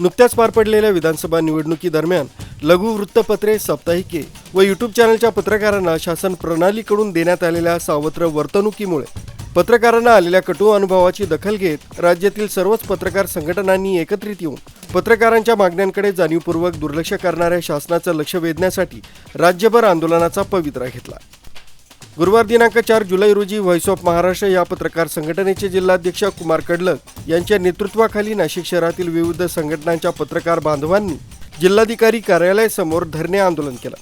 नुकत्याच पार पडलेल्या विधानसभा निवडणुकीदरम्यान लघु वृत्तपत्रे साप्ताहिके व यूट्यूब चॅनलच्या पत्रकारांना शासन प्रणालीकडून देण्यात आलेल्या सावत्र वर्तणुकीमुळे पत्रकारांना आलेल्या कटू अनुभवाची दखल घेत राज्यातील सर्वच पत्रकार संघटनांनी एकत्रित येऊन पत्रकारांच्या मागण्यांकडे जाणीवपूर्वक दुर्लक्ष करणाऱ्या शासनाचं लक्ष वेधण्यासाठी राज्यभर आंदोलनाचा पवित्रा घेतला. गुरुवार दिनांक चार जुलै रोजी व्हॉइस ऑफ महाराष्ट्र या पत्रकार संघटनेचे जिल्हाध्यक्ष कुमार कडलक यांच्या नेतृत्वाखाली नाशिक शहरातील विविध संघटनांच्या पत्रकार बांधवांनी जिल्हाधिकारी कार्यालयासमोर धरणे आंदोलन केलं.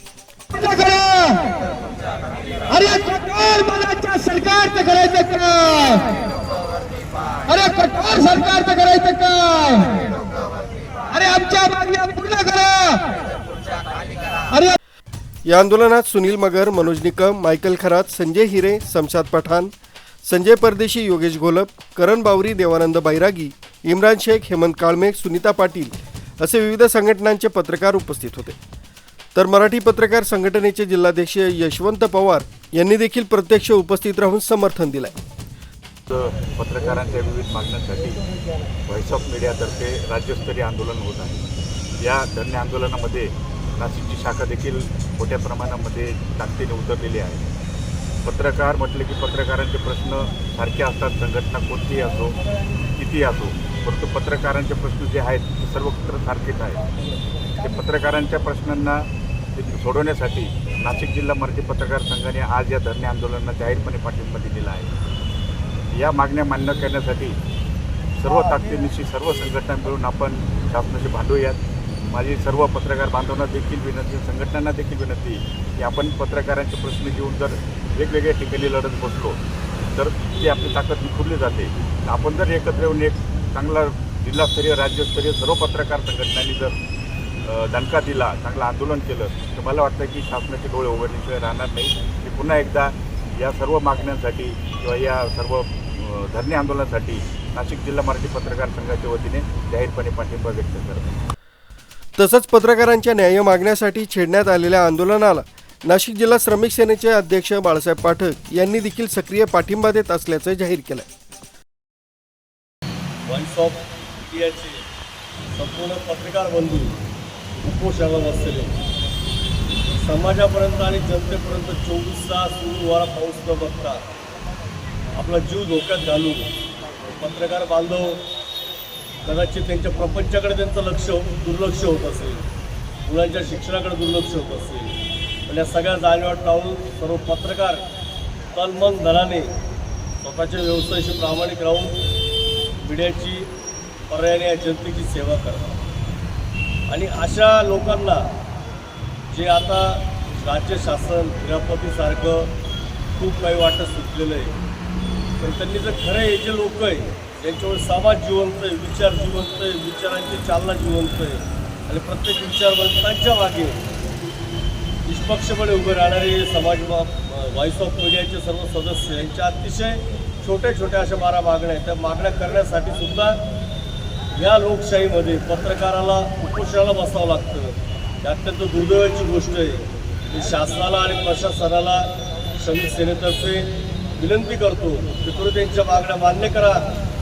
या आंदोलनात सुनील मगर मनोज निकम मायकल खरात संजय हिरे शमशाद पठाण संजय परदेशी योगेश घोलप करण बावरी देवानंद बैरागी इम्रान शेख हेमंत काळमेघ सुनीता पाटील असे विविध संघटनांचे पत्रकार उपस्थित होते. तर मराठी पत्रकार संघटनेचे जिल्हाध्यक्ष यशवंत पवार यांनी देखील प्रत्यक्ष उपस्थित राहून समर्थन दिलंय. पत्रकारांच्या विविध मागण्यांसाठी व्हॉइस ऑफ मीडियातर्फे राज्यस्तरीय आंदोलन होत आहे. या धरणे आंदोलनामध्ये नाशिकची शाखा देखील मोठ्या प्रमाणामध्ये ताकदीने उतरलेली आहे. पत्रकार म्हटले की पत्रकारांचे प्रश्न सारखे असतात संघटना कोणतीही असो कितीही असो परंतु पत्रकारांचे प्रश्न जे आहेत ते सर्व पत्र सारखेच आहेत. ते पत्रकारांच्या प्रश्नांना सोडवण्यासाठी नाशिक जिल्हा मराठी पत्रकार संघाने आज या धरणे आंदोलनाला जाहीरपणे पाठिंबा दिलेला आहे. या मागण्या मान्य करण्यासाठी सर्व ताकदीनिशी सर्व संघटना मिळून आपण शासनाशी भांडूयात माझी सर्व पत्रकार बांधवांना देखील विनंती संघटनांना देखील विनंती की आपण पत्रकारांचे प्रश्न घेऊन जर वेगवेगळ्या ठिकाणी लढत बसलो तर ती आपली ताकद विखुरली जाते. आपण जर एकत्र येऊन एक चांगला जिल्हास्तरीय राज्यस्तरीय सर्व पत्रकार संघटनांनी जर दणका दिला चांगलं आंदोलन केलं तर मला वाटतं की शासनाचे डोळे उघडल्याशिवाय राहणार नाही. की पुन्हा एकदा या सर्व मागण्यांसाठी किंवा या सर्व धरणे आंदोलनासाठी नाशिक जिल्हा मराठी पत्रकार संघाच्या वतीने जाहीरपणे पाठिंबा व्यक्त करत. तसंच पत्रकारांच्या न्याय मागण्यासाठी छेडण्यात आलेल्या आंदोलनाला नाशिक जिल्हा श्रमिक सेनेचे अध्यक्ष बाळासाहेब पाठक यांनी देखील सक्रिय पाठिंबा देत असल्याचं जाहीर केलं व्हॉइस ऑफ इंडियाचे संपूर्ण पत्रकार बंधू उपोषणाला बसलेले. समाजापर्यंत आणि जनतेपर्यंत चोवीस तास सुरू वारा पाऊस न बघता आपला जीव धोक्यात घालून पत्रकार बांधव कदाचित त्यांच्या प्रपंचाकडे त्यांचं लक्ष हो-, दुर्लक्ष होत असेल. मुलांच्या शिक्षणाकडे दुर्लक्ष होत असेल. पण या सगळ्या जाणीवा टाळून सर्व पत्रकार तलमन दराने धनाने स्वतःच्या व्यवसायाशी प्रामाणिक राहून मीडियाची पर्यायाने या जनतेची सेवा करतात. आणि अशा लोकांना जे आता राज्य शासन क्रीडापतीसारखं खूप काही वाटत सुटलेलं आहे. पण त्यांनी जर खरं हे जे लोक आहे यांच्यामुळे समाज जिवंत आहे विचार जिवंत आहे विचारांची चालना जिवंत आहे. आणि प्रत्येक विचारवंतांच्या मागे निष्पक्षपणे उभे राहणारे समाज व्हॉइस ऑफ मीडियाचे सर्व सदस्य यांच्या अतिशय छोट्या छोट्या अशा बारा मागण्या आहेत. त्या मागण्या करण्यासाठी सुद्धा या लोकशाहीमध्ये पत्रकाराला उपोषणाला बसावं लागतं. ही अत्यंत दुर्दैवाची गोष्ट आहे. मी शासनाला आणि प्रशासनाला श्रमिक सेनेतर्फे विनंती करतो की तुम्ही त्यांच्या मागण्या मान्य करा.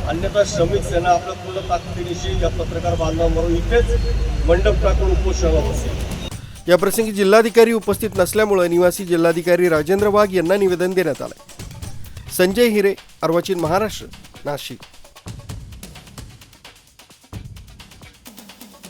अन्यथा श्रमिक सेना आपल्या पूर्ण ताकदीनिशी या पत्रकार बांधवांबरोबर इथेच मंडप टाकून उपोषणाला बसेल. याप्रसंगी जिल्हाधिकारी उपस्थित नसल्यामुळे निवासी जिल्हाधिकारी राजेंद्र वाघ यांना निवेदन देण्यात आलं संजय हिरे अर्वाचीन महाराष्ट्र नाशिक.